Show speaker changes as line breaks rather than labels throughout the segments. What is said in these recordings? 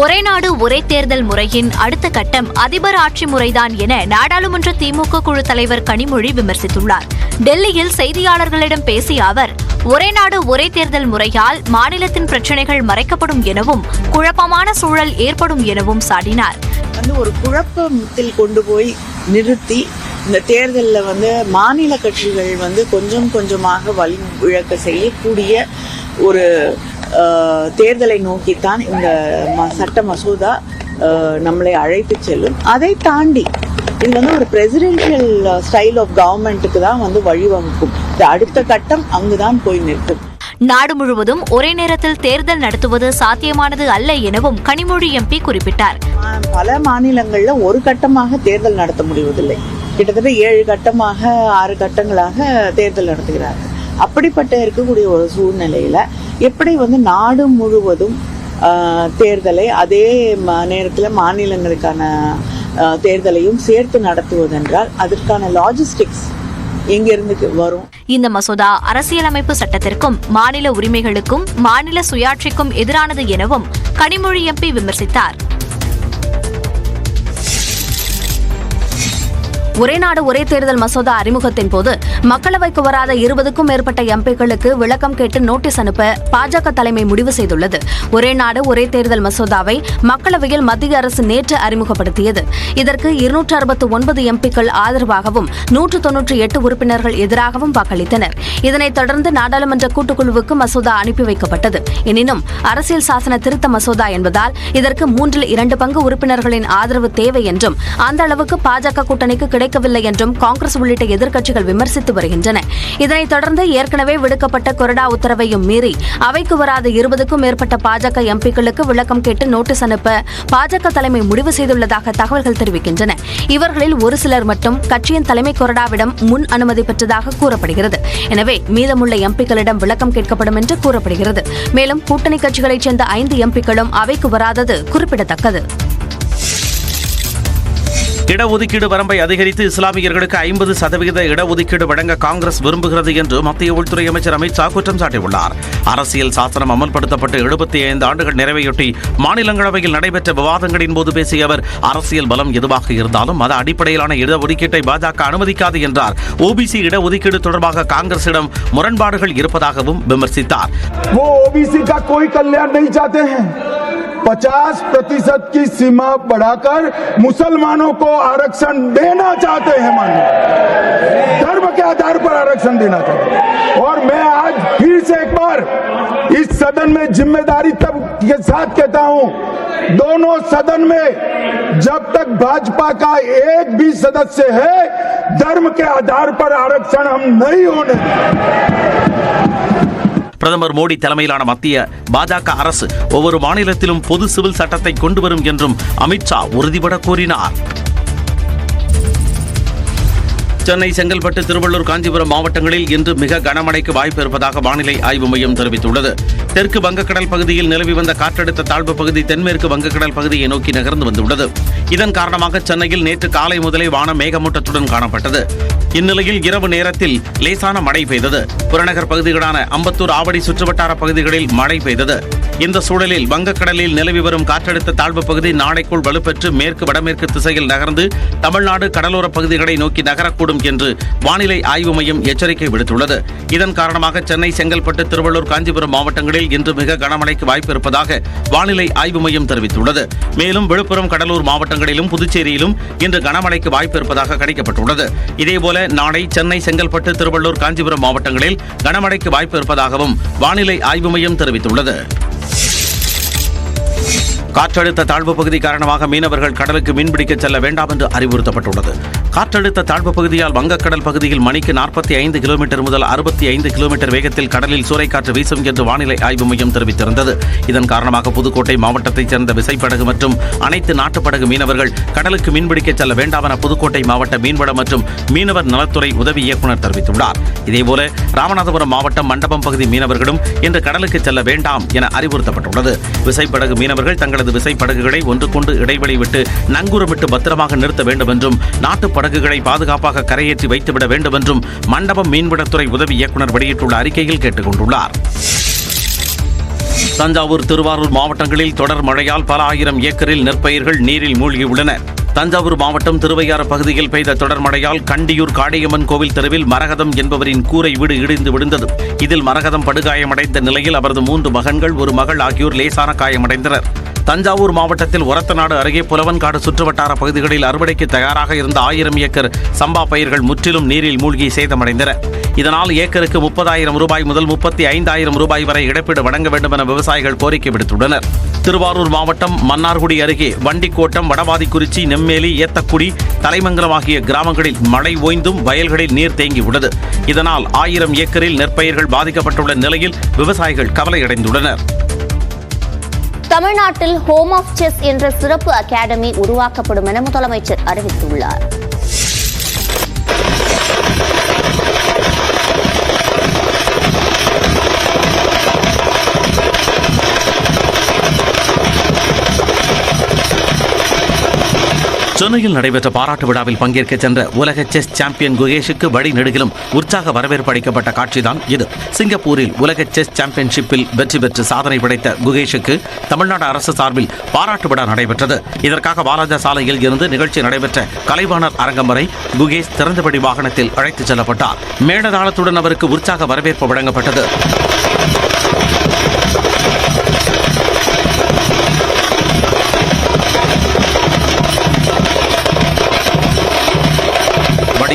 ஒரே நாடு ஒரே தேர்தல் முறையின் அடுத்த கட்டம் அதிபர் ஆட்சி முறைதான் என நாடாளுமன்ற திமுக குழு தலைவர் கனிமொழி விமர்சித்துள்ளார் டெல்லியில் செய்தியாளர்களிடம் பேசிய அவர் ஒரே நாடு ஒரே தேர்தல் முறையால் மாநிலத்தின் பிரச்சினைகள் மறைக்கப்படும் எனவும் குழப்பமான சூழல் ஏற்படும் எனவும் சாடினார் வந்து ஒரு குழப்பத்தில் கொண்டு போய் நிறுத்தி இந்த தேர்தலில் வந்து மாநில கட்சிகள் வந்து கொஞ்சம் கொஞ்சமாக வலி இழக்க செய்யக்கூடிய ஒரு தேர்தலை நோக்கித்தான் இந்த சட்ட மசோதா நம்மளை அழைத்து செல்லும் அதை தாண்டி இது வந்து ஒரு பிரசிடென்ஷியல் ஸ்டைல் ஆஃப் கவர்மெண்ட்டுக்கு தான் வந்து வழிவகுக்கும் அடுத்த கட்டம் அங்குதான் போய் நிற்கும் நாடு முழுவதும் ஒரே நேரத்தில் தேர்தல் நடத்துவது சாத்தியமானது அல்ல எனவும் கனிமொழி எம்பி குறிப்பிட்டார் பல மாநிலங்கள்ல ஒரு கட்டமாக தேர்தல் நடத்த முடிவதில்லை கிட்டத்தட்ட ஏழு கட்டமாக ஆறு கட்டங்களாக தேர்தல் நடத்துகிறார்கள் அப்படிப்பட்ட இருக்கக்கூடிய ஒரு சூழ்நிலையில எப்படி வந்து நாடு முழுவதும் தேர்தலை அதே நேரத்தில் மாநிலங்களுக்கான தேர்தலையும் சேர்த்து நடத்துவதென்றால் அதற்கான லாஜிஸ்டிக்ஸ் வரும் இந்த மசோதா அரசியலமைப்பு சட்டத்திற்கும் மாநில உரிமைகளுக்கும் மாநில சுயாட்சிக்கும் எதிரானது எனவும் கனிமொழி எம்பி விமர்சித்தார் ஒரே நாடு ஒரே தேர்தல் மசோதா அறிமுகத்தின் போது மக்களவைக்கு வராத இருபதுக்கும் மேற்பட்ட எம்பிக்களுக்கு விளக்கம் கேட்டு நோட்டீஸ் அனுப்ப பாஜக தலைமை முடிவு செய்துள்ளது ஒரே நாடு ஒரே தேர்தல் மசோதாவை மக்களவையில் மத்திய அரசு நேற்று அறிமுகப்படுத்தியது இதற்கு இருநூற்று அறுபத்து ஒன்பது எம்பிக்கள் ஆதரவாகவும் நூற்று தொன்னூற்றி எட்டு உறுப்பினர்கள் எதிராகவும் வாக்களித்தனர் இதனைத் தொடர்ந்து நாடாளுமன்ற கூட்டுக்குழுவுக்கு மசோதா அனுப்பி வைக்கப்பட்டது எனினும் அரசியல் சாசன திருத்த மசோதா என்பதால் இதற்கு மூன்றில் இரண்டு பங்கு உறுப்பினர்களின் ஆதரவு தேவை என்றும் அந்த அளவுக்கு பாஜக கூட்டணிக்கு கிடைக்கும் அளிக்கவில்லை என்றும் காங்கிரஸ் உள்ளிட்ட எதிர்க்கட்சிகள் விமர்சித்து வருகின்றன இதனைத் தொடர்ந்து ஏற்கனவே விடுக்கப்பட்ட கொறடா உத்தரவையும் மீறி அவைக்கு வராத இருபதுக்கும் மேற்பட்ட பாஜக எம்பிக்களுக்கு விளக்கம் கேட்டு நோட்டீஸ் அனுப்ப பாஜக தலைமை முடிவு செய்துள்ளதாக தகவல்கள் தெரிவிக்கின்றன இவர்களில் ஒரு சிலர் மட்டும் கட்சியின் தலைமை கொறடாவிடம் முன் அனுமதி பெற்றதாக கூறப்படுகிறது எனவே மீதமுள்ள எம்பிக்களிடம் விளக்கம் கேட்கப்படும் என்று கூறப்படுகிறது மேலும் கூட்டணி கட்சிகளைச் சேர்ந்த ஐந்து எம்பிக்களும் அவைக்கு வராதது குறிப்பிடத்தக்கது
இடஒதுக்கீடு வரம்பை அதிகரித்து இஸ்லாமியர்களுக்கு ஐம்பது சதவீத இடஒதுக்கீடு வழங்க காங்கிரஸ் விரும்புகிறது என்று மத்திய உள்துறை அமைச்சர் ஷா குற்றம் சாட்டியுள்ளார் அரசியல் சாசனம் அமல்படுத்தப்பட்டு எழுபத்தி ஐந்து ஆண்டுகள் நிறைவையொட்டி மாநிலங்களவையில் நடைபெற்ற விவாதங்களின் போது பேசிய அவர் அரசியல் பலம் எதுவாக இருந்தாலும் மத அடிப்படையிலான இடஒதுக்கீட்டை பாஜக அனுமதிக்காது என்றார் ஓபிசி இடஒதுக்கீடு தொடர்பாக காங்கிரசிடம் முரண்பாடுகள் இருப்பதாகவும் விமர்சித்தார்
50 प्रतिशत की सीमा बढ़ाकर मुसलमानों को आरक्षण देना चाहते हैं मान्य धर्म के आधार पर आरक्षण देना चाहते हैं और मैं आज फिर से एक बार इस सदन में जिम्मेदारी तब के साथ कहता हूं दोनों सदन में जब तक भाजपा का एक भी सदस्य है धर्म के आधार पर आरक्षण हम नहीं होने
பிரதமர் மோடி தலைமையிலான மத்திய பாஜக அரசு ஒவ்வொரு மாநிலத்திலும் பொது சிவில் சட்டத்தை கொண்டு வரும் என்றும் அமித்ஷா உறுதிபட கூறினார் சென்னை செங்கல்பட்டு திருவள்ளூர் காஞ்சிபுரம் மாவட்டங்களில் இன்று மிக கனமழைக்கு வாய்ப்பு இருப்பதாக வானிலை ஆய்வு மையம் தெரிவித்துள்ளது தெற்கு வங்கக்கடல் பகுதியில் நிலவி வந்த காற்றழுத்த தாழ்வு பகுதி தென்மேற்கு வங்கக்கடல் பகுதியை நோக்கி நகர்ந்து வந்துள்ளது இதன் காரணமாக சென்னையில் நேற்று காலை முதலே வானம் மேகமூட்டத்துடன் காணப்பட்டது இந்நிலையில் இரவு நேரத்தில் லேசான மழை பெய்தது புறநகர் பகுதிகளான அம்பத்தூர் ஆவடி சுற்றுவட்டார பகுதிகளில் மழை பெய்தது இந்த சூழலில் வங்கக்கடலில் நிலவி வரும் காற்றழுத்த தாழ்வு பகுதி நாளைக்குள் வலுப்பெற்று மேற்கு வடமேற்கு திசையில் நகர்ந்து தமிழ்நாடு கடலோர பகுதிகளை நோக்கி நகரக்கூடும் என்று வானிலை ஆய்வு மையம் எச்சரிக்கை விடுத்துள்ளது இதன் காரணமாக சென்னை செங்கல்பட்டு திருவள்ளூர் காஞ்சிபுரம் மாவட்டங்களில் இன்று மிக கனமழைக்கு வாய்ப்பு இருப்பதாக வானிலை ஆய்வு மையம் தெரிவித்துள்ளது மேலும் விழுப்புரம் கடலூர் மாவட்டங்களிலும் புதுச்சேரியிலும் இன்று கனமழைக்கு வாய்ப்பு இருப்பதாக கணிக்கப்பட்டுள்ளது இதேபோல நாளை சென்னை செங்கல்பட்டு திருவள்ளூர் காஞ்சிபுரம் மாவட்டங்களில் கனமழைக்கு வாய்ப்பு இருப்பதாகவும் வானிலை ஆய்வு மையம் தெரிவித்துள்ளது காற்றழுத்த தாழ்வு பகுதி காரணமாக மீனவர்கள் கடலுக்கு மீன்பிடிக்க செல்ல வேண்டாம் என்று அறிவுறுத்தப்பட்டுள்ளது காற்றழுத்த தாழ்வு பகுதியால் வங்கக்கடல் பகுதியில் மணிக்கு நாற்பத்தி ஐந்து கிலோமீட்டர் முதல் அறுபத்தி ஐந்து கிலோமீட்டர் வேகத்தில் கடலில் சூறைக்காற்று வீசும் என்று வானிலை ஆய்வு மையம் தெரிவித்திருந்தது இதன் காரணமாக புதுக்கோட்டை மாவட்டத்தைச் சேர்ந்த விசைப்படகு மற்றும் அனைத்து நாட்டுப்படகு மீனவர்கள் கடலுக்கு மீன்பிடிக்கச் செல்ல வேண்டாம் என புதுக்கோட்டை மாவட்ட மீன்வளம் மற்றும் மீனவர் நலத்துறை உதவி இயக்குநர் தெரிவித்துள்ளார் இதேபோல ராமநாதபுரம் மாவட்டம் மண்டபம் பகுதி மீனவர்களும் இன்று கடலுக்கு செல்ல வேண்டாம் என அறிவுறுத்தப்பட்டுள்ளது விசைப்படகு மீனவர்கள் தங்களது விசைப்படகுகளை ஒன்றுக்கொண்டு இடைவெளி விட்டு நங்கூரமிட்டு பத்திரமாக நிறுத்த வேண்டும் என்றும் நாட்டு படகுகளை பாதுகாப்பாக கரையேற்றி வைத்துவிட வேண்டும் என்றும் மண்டபம் மீன்வளத்துறை உதவி இயக்குநர் வெளியிட்டுள்ள அறிக்கையில் கேட்டுக் கொண்டுள்ளார் தஞ்சாவூர் திருவாரூர் மாவட்டங்களில் தொடர் மழையால் பல ஆயிரம் ஏக்கரில் நெற்பயிர்கள் நீரில் மூழ்கியுள்ளன தஞ்சாவூர் மாவட்டம் திருவையாறு பகுதியில் பெய்த தொடர் மழையால் கண்டியூர் காடியம்மன் கோவில் தெருவில் மரகதம் என்பவரின் கூரை வீடு இடிந்து விழுந்தது இதில் மரகதம் படுகாயமடைந்த நிலையில் அவரது மூன்று மகன்கள் ஒரு மகள் ஆகியோர் லேசான காயமடைந்தனர் தஞ்சாவூர் மாவட்டத்தில் ஒரத்தநாடு அருகே புலவன்காடு சுற்றுவட்டார பகுதிகளில் அறுவடைக்கு தயாராக இருந்த ஆயிரம் ஏக்கர் சம்பா பயிர்கள் முற்றிலும் நீரில் மூழ்கி சேதமடைந்தன இதனால் ஏக்கருக்கு முப்பதாயிரம் ரூபாய் முதல் முப்பத்தி ஐந்தாயிரம் ரூபாய் வரை இழப்பீடு வழங்க வேண்டும் என விவசாயிகள் கோரிக்கை விடுத்துள்ளனர் திருவாரூர் மாவட்டம் மன்னார்குடி அருகே வண்டிக்கோட்டம் வடவாதிக்குறிச்சி நெம்மேலி ஏத்தக்குடி தலைமங்கலம் ஆகிய கிராமங்களில் மழை ஓய்ந்தும் வயல்களில் நீர் தேங்கியுள்ளது இதனால் ஆயிரம் ஏக்கரில் நெற்பயிர்கள் பாதிக்கப்பட்டுள்ள நிலையில் விவசாயிகள் கவலையடைந்துள்ளனர்
தமிழ்நாட்டில் ஹோம் ஆஃப் செஸ் என்ற சிறப்பு அகாடமி உருவாக்கப்படும் என முதலமைச்சர் அறிவித்துள்ளார்
சென்னையில் நடைபெற்ற பாராட்டு விழாவில் பங்கேற்க சென்ற உலக செஸ் சாம்பியன் குகேஷுக்கு வழி நெடுகிலும் உற்சாக வரவேற்பு அளிக்கப்பட்ட காட்சிதான் இது சிங்கப்பூரில் உலக செஸ் சாம்பியன்ஷிப்பில் வெற்றி பெற்று சாதனை படைத்த குகேஷுக்கு தமிழ்நாடு அரசு சார்பில் பாராட்டு விழா நடைபெற்றது இதற்காக பாலாஜா சாலையில் இருந்து நிகழ்ச்சி நடைபெற்ற கலைவாணர் அரங்கம் வரை குகேஷ் திறந்தபடி வாகனத்தில் அழைத்துச் செல்லப்பட்டார் மேடதாளத்துடன் அவருக்கு உற்சாக வரவேற்பு வழங்கப்பட்டது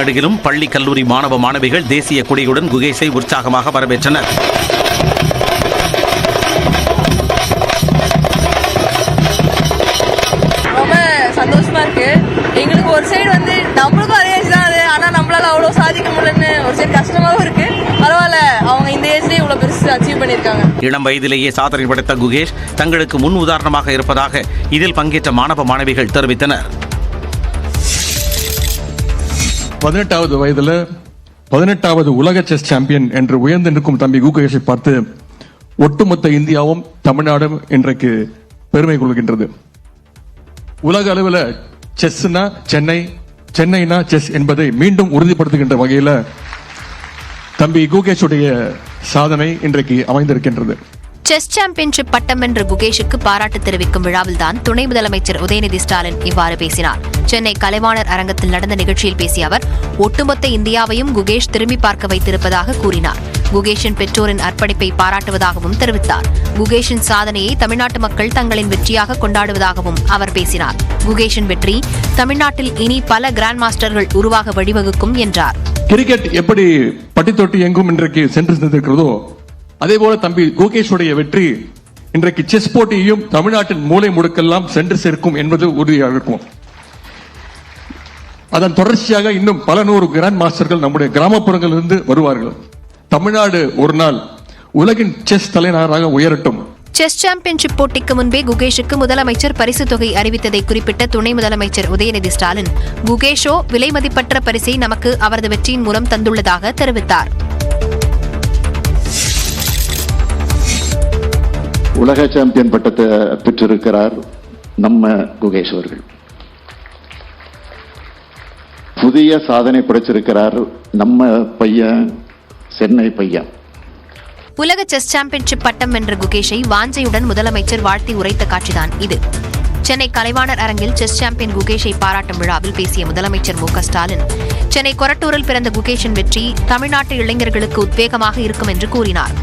நடுகிலும் பள்ளி கல்லூரி மாணவ மாணவிகள் தேசிய கொடியுடன் குகேஷை உற்சாகமாக வரவேற்றனர்
ரொம்ப சந்தோஷமா இருக்கு எங்களுக்கு ஒரு சைடு வந்து நம்மளுக்கும் அதே ஏஜ் தான் அது ஆனா நம்மளால அவ்வளவு சாதிக்க முடியலன்னு ஒரு சைடு கஷ்டமாவும் இருக்கு பரவாயில்ல அவங்க இந்த ஏஜ்லயே இவ்வளவு பெருசு அச்சீவ் பண்ணிருக்காங்க
இளம் வயதிலேயே சாதனை படைத்த குகேஷ் தங்களுக்கு முன் உதாரணமாக இருப்பதாக இதில் பங்கேற்ற மாணவ மாணவிகள் தெரிவித்தனர்
பதினெட்டாவது வயதுல பதினெட்டாவது உலக செஸ் சாம்பியன் என்று உயர்ந்து நிற்கும் தம்பி கூகேஷை பார்த்து ஒட்டுமொத்த இந்தியாவும் தமிழ்நாடும் இன்றைக்கு பெருமை கொள்கின்றது உலக அளவில் செஸ்னா சென்னை சென்னைனா செஸ் என்பதை மீண்டும் உறுதிப்படுத்துகின்ற வகையில் தம்பி கூகேஷுடைய சாதனை இன்றைக்கு அமைந்திருக்கின்றது
செஸ் சாம்பியன்ஷிப் பட்டம் வென்ற குகேஷுக்கு பாராட்டு தெரிவிக்கும் விழாவில்தான் துணை முதலமைச்சர் உதயநிதி ஸ்டாலின் இவ்வாறு பேசினார் சென்னை கலைவாணர் அரங்கத்தில் நடந்த நிகழ்ச்சியில் பேசிய அவர் ஒட்டுமொத்த இந்தியாவையும் குகேஷ் திரும்பி பார்க்க வைத்திருப்பதாக கூறினார் குகேஷின் பெற்றோரின் அர்ப்பணிப்பை பாராட்டுவதாகவும் தெரிவித்தார் குகேஷின் சாதனையை தமிழ்நாட்டு மக்கள் தங்களின் வெற்றியாக கொண்டாடுவதாகவும் அவர் பேசினார் குகேஷின் வெற்றி தமிழ்நாட்டில் இனி பல கிராண்ட் மாஸ்டர்கள் உருவாக வழிவகுக்கும் என்றார்
கிரிக்கெட் எப்படி பட்டித்தொட்டி எங்கும் இன்றைக்கு சென்று சென்றிருக்கிறதோ அதே போல தம்பி கோகேஷுடைய வெற்றி இன்றைக்கு செஸ் போட்டியையும் தமிழ்நாட்டின் மூலை முடுக்கெல்லாம் சென்று சேர்க்கும் என்பது உறுதியாக இருக்கும் அதன் தொடர்ச்சியாக இன்னும் பல நூறு கிராண்ட் மாஸ்டர்கள் நம்முடைய கிராமப்புறங்களிலிருந்து வருவார்கள் தமிழ்நாடு ஒரு நாள் உலகின் செஸ் தலைநகராக உயரட்டும்
செஸ் சாம்பியன்ஷிப் போட்டிக்கு முன்பே குகேஷுக்கு முதலமைச்சர் பரிசு தொகை அறிவித்ததை குறிப்பிட்ட துணை முதலமைச்சர் உதயநிதி ஸ்டாலின் குகேஷோ விலைமதிப்பற்ற பரிசை நமக்கு அவரது வெற்றியின் மூலம் தந்துள்ளதாக தெரிவித்தார்
உலக சாம்பியன் பட்டத்தை பெற்றிருக்கிறார் நம்ம குகேஷ் அவர்கள் புதிய சாதனை படைச்சிருக்கிறார் நம்ம பையன் சென்னை பையன்
உலக செஸ் சாம்பியன்ஷிப் பட்டம் வென்ற குகேஷை வாஞ்சையுடன் முதலமைச்சர் வாழ்த்தி உரைத்த காட்சிதான் இது சென்னை கலைவாணர் அரங்கில் செஸ் சாம்பியன் குகேஷை பாராட்டும் விழாவில் பேசிய முதலமைச்சர் மு ஸ்டாலின் சென்னை கொரட்டூரில் பிறந்த குகேஷின் வெற்றி தமிழ்நாட்டு இளைஞர்களுக்கு உத்வேகமாக இருக்கும் என்று கூறினார்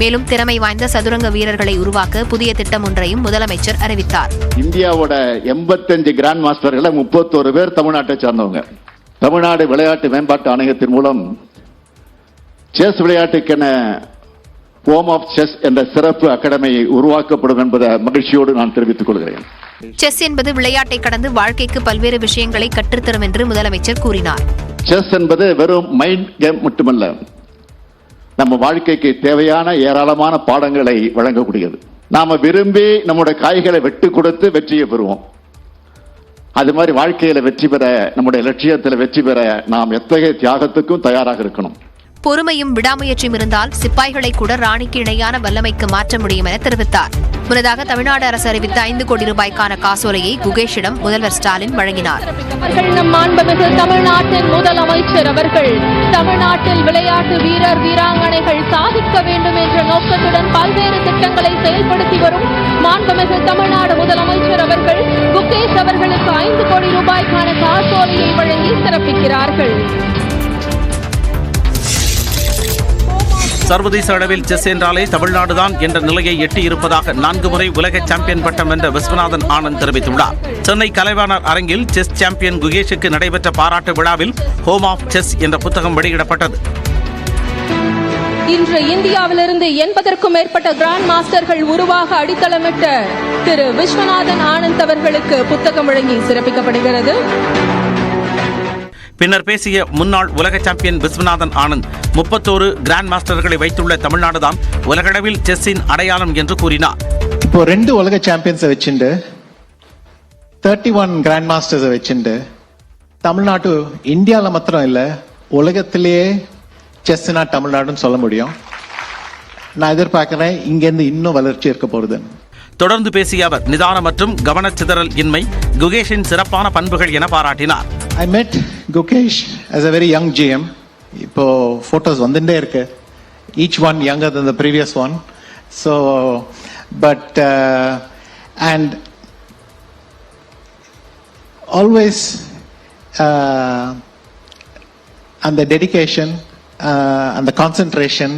மேலும் திறமை வாய்ந்த சதுரங்க வீரர்களை உருவாக்க புதிய திட்டம் ஒன்றையும் முதலமைச்சர் அறிவித்தார்
இந்தியாவோட எண்பத்தஞ்சு கிராண்ட் மாஸ்டர்களை முப்பத்தோரு பேர் தமிழ்நாட்டை சார்ந்தவங்க தமிழ்நாடு விளையாட்டு மேம்பாட்டு ஆணையத்தின் மூலம் செஸ் விளையாட்டுக்கென ஹோம் ஆஃப் செஸ் என்ற சிறப்பு அகாடமி உருவாக்கப்படும் என்பதை மகிழ்ச்சியோடு நான் தெரிவித்துக் கொள்கிறேன்
செஸ் என்பது விளையாட்டை கடந்து வாழ்க்கைக்கு பல்வேறு விஷயங்களை கற்றுத்தரும் என்று முதலமைச்சர் கூறினார்
செஸ் என்பது வெறும் மைண்ட் கேம் மட்டுமல்ல நம்ம வாழ்க்கைக்கு தேவையான ஏராளமான பாடங்களை வழங்கக்கூடியது நாம விரும்பி நம்முடைய காய்களை வெட்டு கொடுத்து வெற்றியை பெறுவோம் அது மாதிரி வாழ்க்கையில வெற்றி பெற நம்முடைய லட்சியத்தில் வெற்றி பெற நாம் எத்தகைய தியாகத்துக்கும் தயாராக இருக்கணும்
பொறுமையும் விடாமுயற்சியும் இருந்தால் சிப்பாய்களை கூட ராணிக்கு இணையான வல்லமைக்கு மாற்ற முடியும் என தெரிவித்தார் முன்னதாக தமிழ்நாடு அரசு அறிவித்த ஐந்து கோடி ரூபாய்க்கான காசோலையை குகேஷிடம் முதல்வர் ஸ்டாலின் வழங்கினார்
தமிழ்நாட்டின் முதலமைச்சர் அவர்கள் தமிழ்நாட்டில் விளையாட்டு வீரர் வீராங்கனைகள் சாதிக்க வேண்டும் என்ற நோக்கத்துடன் பல்வேறு திட்டங்களை செயல்படுத்தி வரும் மாண்புமிகு தமிழ்நாடு முதலமைச்சர் அவர்கள் குகேஷ் அவர்களுக்கு ஐந்து கோடி ரூபாய்க்கான காசோலையை வழங்கி சிறப்பிக்கிறார்கள்
சர்வதேச அளவில் செஸ் என்றாலே தமிழ்நாடுதான் என்ற நிலையை எட்டியிருப்பதாக நான்கு முறை உலக சாம்பியன் பட்டம் வென்ற விஸ்வநாதன் ஆனந்த் தெரிவித்துள்ளார் சென்னை கலைவாணர் அரங்கில் செஸ் சாம்பியன் குகேஷுக்கு நடைபெற்ற பாராட்டு விழாவில் ஹோம் ஆஃப் செஸ் என்ற புத்தகம் வெளியிடப்பட்டது
இன்று இந்தியாவிலிருந்து எண்பதற்கும் மேற்பட்ட கிராண்ட் மாஸ்டர்கள் உருவாக அடித்தளமிட்ட திரு விஸ்வநாதன் ஆனந்த் அவர்களுக்கு புத்தகம் வழங்கி சிறப்பிக்கப்படுகிறது
பின்னர் பேசிய முன்னாள் உலக சாம்பியன் விஸ்வநாதன் ஆனந்த் முப்பத்தோரு கிராண்ட் மாஸ்டர்களை வைத்துள்ள தமிழ்நாடுதான் உலகளவில் செஸ்ஸின் அடையாளம் என்று கூறினார்
இப்போ ரெண்டு உலக சாம்பியன்ஸை வச்சுண்டு தேர்ட்டி ஒன் கிராண்ட் மாஸ்டர்ஸை வச்சுண்டு தமிழ்நாட்டு இந்தியாவில் மாத்திரம் இல்லை உலகத்திலேயே செஸ்னா தமிழ்நாடுன்னு சொல்ல முடியும் நான் எதிர்பார்க்கிறேன் இங்கேருந்து இன்னும் வளர்ச்சி இருக்க போகிறது
தொடர்ந்து பேசிய அவர் நிதானம் மற்றும் கவனச்சிதறல் இன்மை குகேஷின் சிறப்பான பண்புகள் என பாராட்டினார்
I met Gukesh as a very young GM இப்போ ஃபோட்டோஸ் வந்துட்டே இருக்கு each one younger than the previous one so but and always அந்த டெடிக்கேஷன் அந்த concentration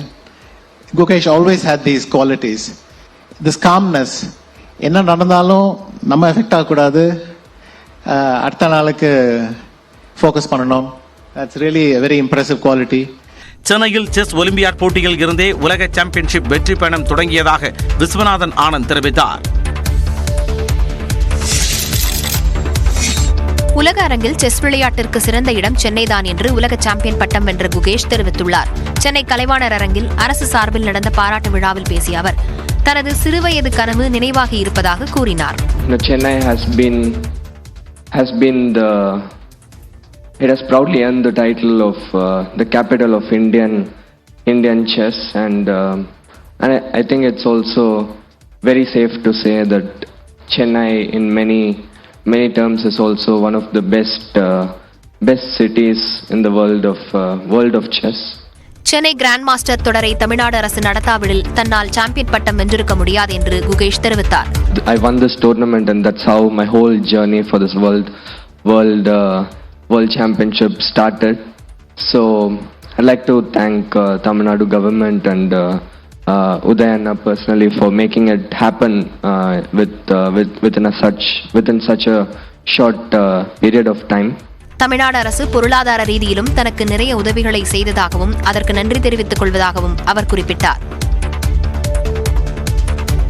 Gukesh always had these qualities this calmness என்ன நடந்தாலும் நம்ம எஃபெக்ட் ஆகக்கூடாது uh, அடுத்த நாளுக்கு ஃபோக்கஸ் பண்ணணும் that's really very impressive quality
சென்னையில் செஸ் ஒலிம்பியாட் போட்டியில் இருந்தே உலக சாம்பியன்ஷிப் வெற்றி பயணம் தொடங்கியதாக விஸ்வநாதன் ஆனந்த் தெரிவித்தார்
உலக அரங்கில் செஸ் விளையாட்டிற்கு சிறந்த இடம் சென்னைதான் என்று உலக சாம்பியன் பட்டம் வென்ற குகேஷ் தெரிவித்துள்ளார் சென்னை கலைவாணர் அரங்கில் அரசு சார்பில் நடந்த பாராட்டு விழாவில் பேசிய அவர் தனது சிறுவயது கனவு நினைவாகி இருப்பதாக கூறினார்
Chennai It has proudly earned the title of uh, the capital of Indian Indian chess, and um, and I, I, think it's also very safe to say that Chennai, in many many terms, is also one of the best uh, best cities in the world of uh, world of chess.
Chennai grand master தொடரை தமிழ்நாடு அரசு நடத்தாவிடில் தன்னால் champion பட்டம் வென்றிருக்க முடியாது என்று குகேஷ் தெரிவித்தார்
I won this tournament and that's how my whole journey for this world world uh, World Championship started. So I'd like to thank uh, Tamil Nadu government and uh, uh, Udayana personally for making it happen uh, with, uh, with, within, a such, within such a short uh, period of time. Tamil Nadu அரசு பொருளாதார ரீதியிலும் தனக்கு நிறைய உதவிகளை செய்ததாகவும் அதற்கு நன்றி தெரிவித்துக் கொள்வதாகவும் அவர் குறிப்பிட்டார்